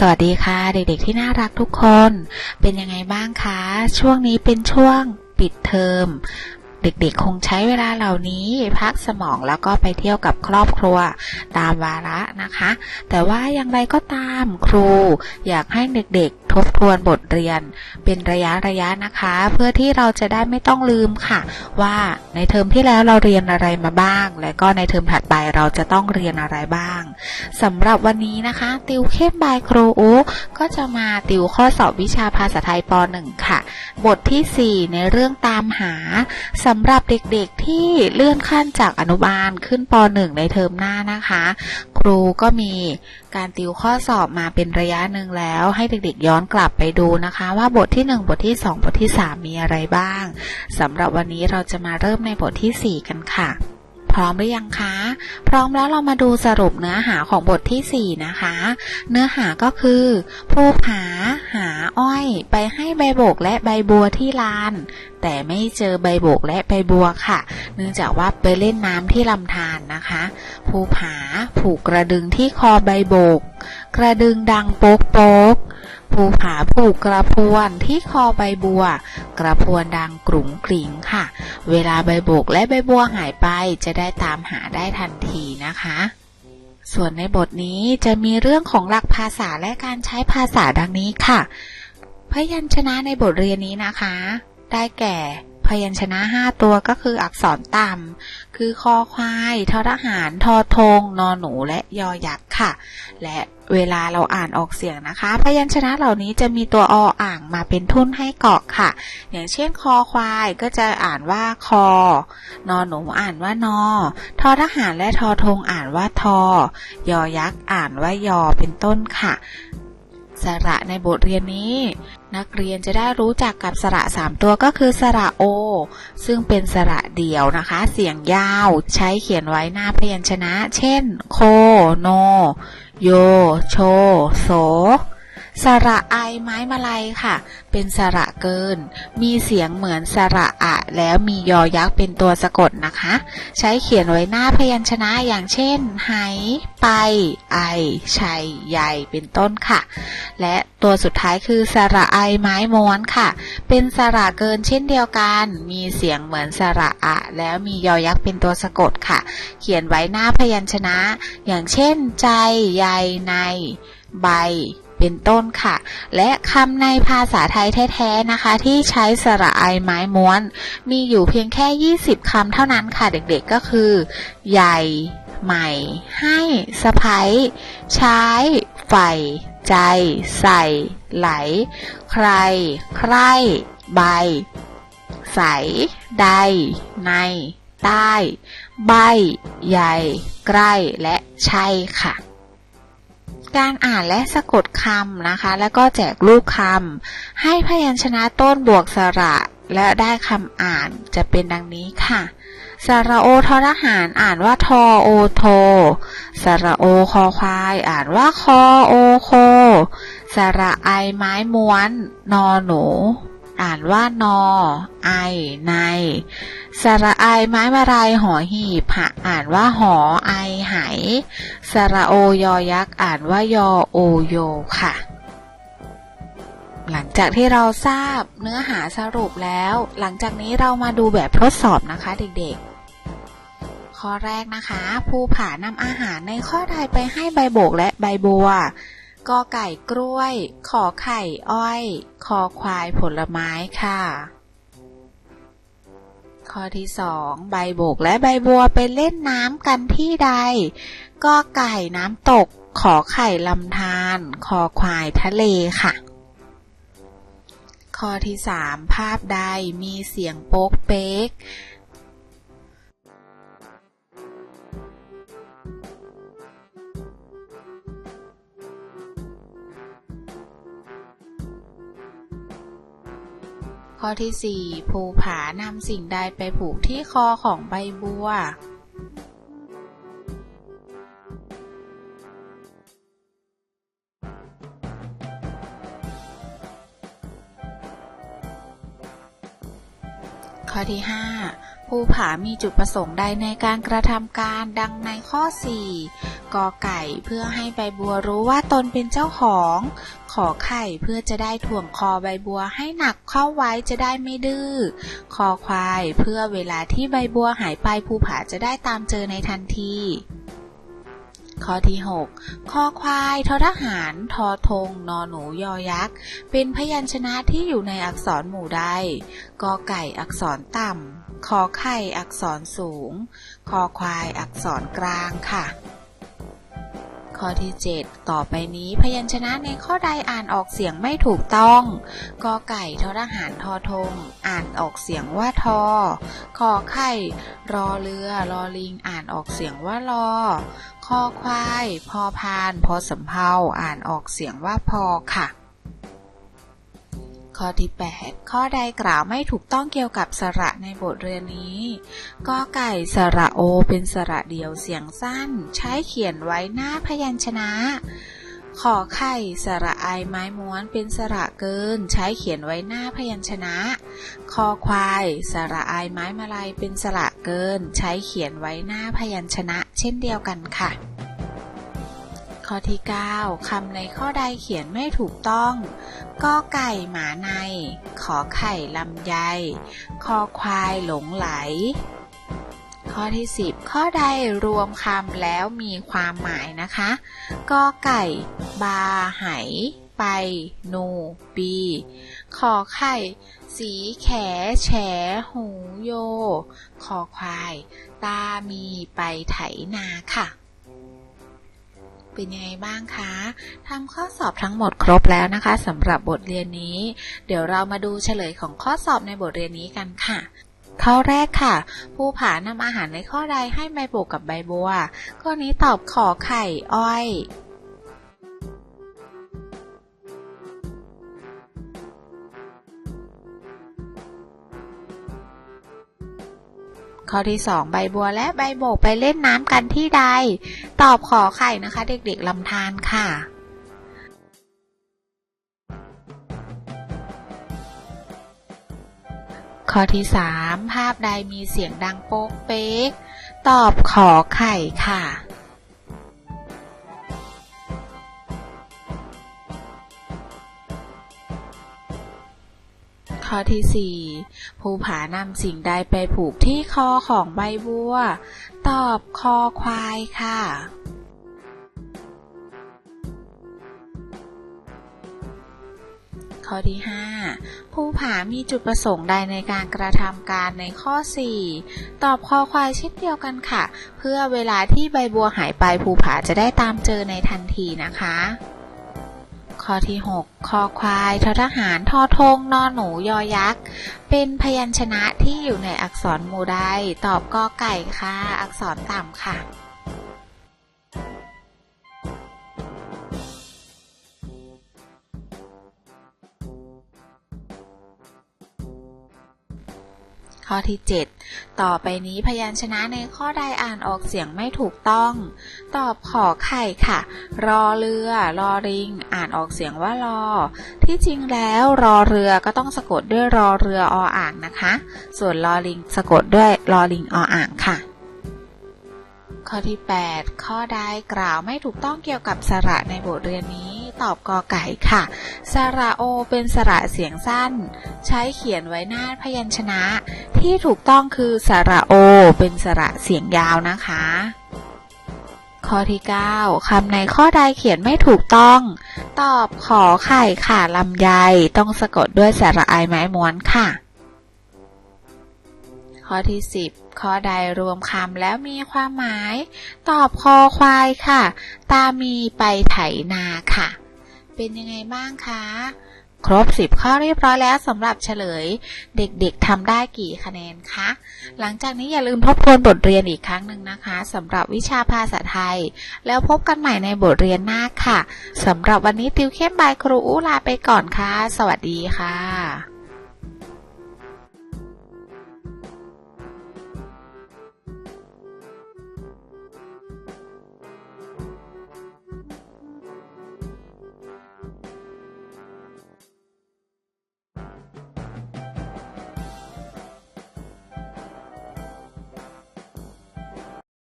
สวัสดีค่ะ เด็กๆที่น่ารักทุกคน เป็นยังไงบ้างคะ ช่วงนี้เป็นช่วงปิดเทอม เด็กๆ คงใช้เวลาเหล่านี้พักสมองแล้วก็ไปเที่ยวกับครอบครัวตามวาระนะคะ แต่ว่าอย่างไรก็ตามครูอยากให้เด็กๆ ทบทวนบทเรียน เป็นระยะระยะนะคะ เพื่อที่เราจะได้ไม่ต้องลืมค่ะ ว่าในเทอมที่แล้วเราเรียนอะไรมาบ้าง และก็ในเทอมถัดไปเราจะต้องเรียนอะไรบ้างสำหรับวันนี้นะคะ ติวเข้มบายครูอูก็จะมาติวข้อสอบวิชาภาษาไทยป .1 ค่ะ บทที่ 4 ในเรื่องตามหาสำหรับเด็กๆที่เลื่อนขั้นจากอนุบาลขึ้นป .1 ในเทอมหน้านะคะ รูก็มีการติวข้อสอบมาเป็นระยะหนึ่งแล้ว ให้เด็กๆย้อนกลับไปดูนะคะ ว่าบทที่ 1 บทที่ 2 บทที่ 3 มีอะไรบ้างสำหรับวันนี้เราจะมาเริ่มในบทที่ 4 กันค่ะ พร้อมหรือยังคะ พร้อมแล้วเรามาดูสรุปเนื้อหาของบทที่ 4 นะคะ เนื้อหาก็คือผู้ผาหาอ้อย ไปให้ใบโบกและใบบัวที่ลาน แต่ไม่เจอใบโบกและใบบัวค่ะ เนื่องจากว่าไปเล่นน้ำที่ลำธารนะคะภูผาผูกกระดึงที่คอใบโบก กระดึงดังโป๊กโป๊ก ภูผาผูกกระพวนที่คอใบบัว กระพวนดังกรุ๋งกริ๋งค่ะ เวลาใบโบกและใบบัวหายไปจะได้ตามหาได้ทันทีนะคะ ส่วนในบทนี้จะมีเรื่องของหลักภาษาและการใช้ภาษาดังนี้ค่ะ พยัญชนะในบทเรียนนี้นะคะ ได้แก่ พยัญชนะ5ตัวก็คืออักษรต่ำ คือคอควายทอทหาร ทอทงนอหนู และยอยักษ์ค่ะ และเวลาเราอ่านออกเสียงนะคะ พยัญชนะเหล่านี้จะมีตัวออ่างมาเป็นทุ่นให้เกาะค่ะ อย่างเช่นคอควายก็จะอ่านว่าคอ นอหนูอ่านว่านอ ทอทหารและทอทงอ่านว่าทอ ยอยักษ์อ่านว่ายอเป็นต้นค่ะ สระในบทเรียนนี้ นักเรียนจะได้รู้จักกับสระสามตัวก็คือสระโอ ซึ่งเป็นสระเดี่ยวนะคะ เสียงยาวใช้เขียนไว้หน้าพยัญชนะ เช่น โค โน โย โช โส สระไอไม้มาลัยค่ะ เป็นสระเกิน มีเสียงเหมือนสระอะ แล้วมียอยักษ์เป็นตัวสะกดนะคะ ใช้เขียนไว้หน้าพยัญชนะอย่างเช่นไหไป ไอชัยใหญ่เป็นต้นค่ะ และตัวสุดท้ายคือสระไอไม้ม้วนค่ะ เป็นสระเกินเช่นเดียวกัน มีเสียงเหมือนสระอะ แล้วมียอยักษ์เป็นตัวสะกดค่ะ เขียนไว้หน้าพยัญชนะ อย่างเช่น ใจใยใน ใบ เป็นต้นค่ะ และคำในภาษาไทยแท้ๆนะคะ ที่ใช้สระไอไม้ม้วน มีอยู่เพียงแค่ 20 คำเท่านั้นค่ะเด็กๆก็คือ ใหญ่ ใหม่ ให้สะพ้ยใช้ใฝ่ใจ ใส่ ไหล ใคร ใคร ใบ ใส ใด ใน ใต้ ใบ ใหญ่ ใกล้ และใช่ค่ะ การอ่านและสะกดคำนะคะ แล้วก็แจกลูกคำให้พยัญชนะต้นบวกสระ และได้คำอ่านจะเป็นดังนี้ค่ะ สระโอทอรหารอ่านว่าทอโอโท สระโอคอควาย อ่านว่าคอโอโค สระไอไม้ม้วน นอหนู อ่านว่านอ ไอ ใน สระไอไม้มาลายหอหีบหะอ่านว่าหอไอไหสระโอยอยักษ์อ่านว่ายอโอโยค่ะ หลังจากที่เราทราบเนื้อหาสรุปแล้ว หลังจากนี้เรามาดูแบบทดสอบนะคะเด็กๆ ข้อแรกนะคะภูผานำอาหารในข้อใดไปให้ใบโบกและใบบัว กอไก่กล้วย ขอไข่อ้อย คอควายผลไม้ค่ะ ข้อที่สองใบโบกและใบบัวไปเล่นน้ำกันที่ใดกอไก่น้ำตก ขอไข่ลำธารคอควายทะเลค่ะ ข้อที่สามภาพใดมีเสียงโป๊กเป๊ก ข้อที่สี่ภูผานำสิ่งใดไปผูกที่คอของใบบัว ข้อที่ 5 ภูผามีจุดประสงค์ใดในการกระทำการดังในข้อ 4 กอไก่เพื่อให้ใบบัวรู้ว่าตนเป็นเจ้าของ ขอไข่เพื่อจะได้ถ่วงคอใบบัวให้หนักเข้าไว้จะได้ไม่ดื้อ คอควายเพื่อเวลาที่ใบบัวหายไปภูผาจะได้ตามเจอในทันที ข้อที่ 6 คอควายทอทหารทอทงนอหนูยอยักษ์ เป็นพยัญชนะที่อยู่ในอักษรหมู่ใดกอไก่อักษรต่ำขอไข่อักษรสูง คอควายอักษรกลางค่ะ ข้อที่ 7 ต่อไปนี้พยัญชนะในข้อใดอ่านออกเสียงไม่ถูกต้องกอไก่ทอทหารทอทงอ่านออกเสียงว่าทอขอไข่รอเรือรอลิงอ่านออกเสียงว่ารอ คอควาย พอพาน พอสำเภาอ่านออกเสียงว่าพอค่ะ ข้อที่ 8 ข้อใดกล่าวไม่ถูกต้องเกี่ยวกับสระในบทเรียนนี้กอไก่สระโอเป็นสระเดียวเสียงสั้น ใช้เขียนไว้หน้าพยัญชนะ ขอไข่สระไอไม้ม้วนเป็นสระเกิน ใช้เขียนไว้หน้าพยัญชนะ คอควายสระไอไม้มาลัยเป็นสระเกิน ใช้เขียนไว้หน้าพยัญชนะ เช่นเดียวกันค่ะ ข้อที่ 9คำในข้อใดเขียนไม่ถูกต้องกอไก่หมาใน ขอไข่ลำไย คอควายหลงไหล ข้อที่10 ข้อใดรวมคำแล้วมีความหมายนะคะกอไก่ บาไหไป นูปีขอไข่ สีแข แฉ หูโย คอควาย ตามีไปไถนาค่ะ เป็นยังไงบ้างคะทำข้อสอบทั้งหมดครบแล้วนะคะสำหรับบทเรียนนี้ เดี๋ยวเรามาดูเฉลยของข้อสอบในบทเรียนนี้กันค่ะ ข้อแรกค่ะ ผู้ผานำอาหารในข้อใดให้ใบโบกกับใบบัว ข้อนี้ตอบขอไข่อ้อยข้อที่ 2 ใบบัวและใบโบกไปเล่นน้ำกันที่ใด ตอบขอไข่นะคะ เด็กๆลำธารค่ะ ข้อที่3ภาพใดมีเสียงดังโป๊กเป๊ก ตอบขอไข่ค่ะ ข้อที่4ภูผานำสิ่งใดไปผูกที่คอของใบบัว ตอบคอควายค่ะ ข้อที่5ภูผามีจุดประสงค์ใดในการกระทำการในข้อ 4 ตอบคอควายเช่นเดียวกันค่ะ เพื่อเวลาที่ใบบัวหายไปภูผาจะได้ตามเจอในทันทีนะคะข้อที่ 6 คอควาย ททหาร ทอทง นอหนู ยอยักษ์ เป็นพยัญชนะที่อยู่ในอักษรมู่ใดตอบกอไก่ค่ะ อักษรต่ำค่ะ ข้อที่ 7 ต่อไปนี้พยัญชนะในข้อใดอ่านออกเสียงไม่ถูกต้อง ตอบขอไข่ค่ะ รอเรือรอริง อ่านออกเสียงว่ารอ ที่จริงแล้วรอเรือก็ต้องสะกดด้วยรอเรือออ่างนะคะ ส่วนรอลิงสะกดด้วยรอลิงออ่างค่ะข้อที่ 8 ข้อใดกล่าวไม่ถูกต้องเกี่ยวกับสระในบทเรียนนี้ ตอบกอไก่ค่ะ สระโอเป็นสระเสียงสั้น ใช้เขียนไว้หน้าพยัญชนะ ที่ถูกต้องคือสระโอ เป็นสระเสียงยาวนะคะ ข้อที่ 9คำในข้อใดเขียนไม่ถูกต้อง ตอบขอไข่ค่ะลำไยต้องสะกดด้วยสระไอไม้ม้วนค่ะ ข้อที่ 10ข้อใดรวมคำแล้วมีความหมาย ตอบคอควายค่ะ ตามีไปไถนาค่ะ เป็นยังไงบ้างคะ ครบ 10 ข้อเรียบร้อยแล้วสำหรับเฉลย เด็กๆทำได้กี่คะแนนคะ หลังจากนี้อย่าลืมทบทวนบทเรียนอีกครั้งหนึ่งนะคะสำหรับวิชาภาษาไทย แล้วพบกันใหม่ในบทเรียนหน้าค่ะสำหรับวันนี้ติวเข้มบายครูอู้ลาไปก่อนค่ะ สวัสดีค่ะ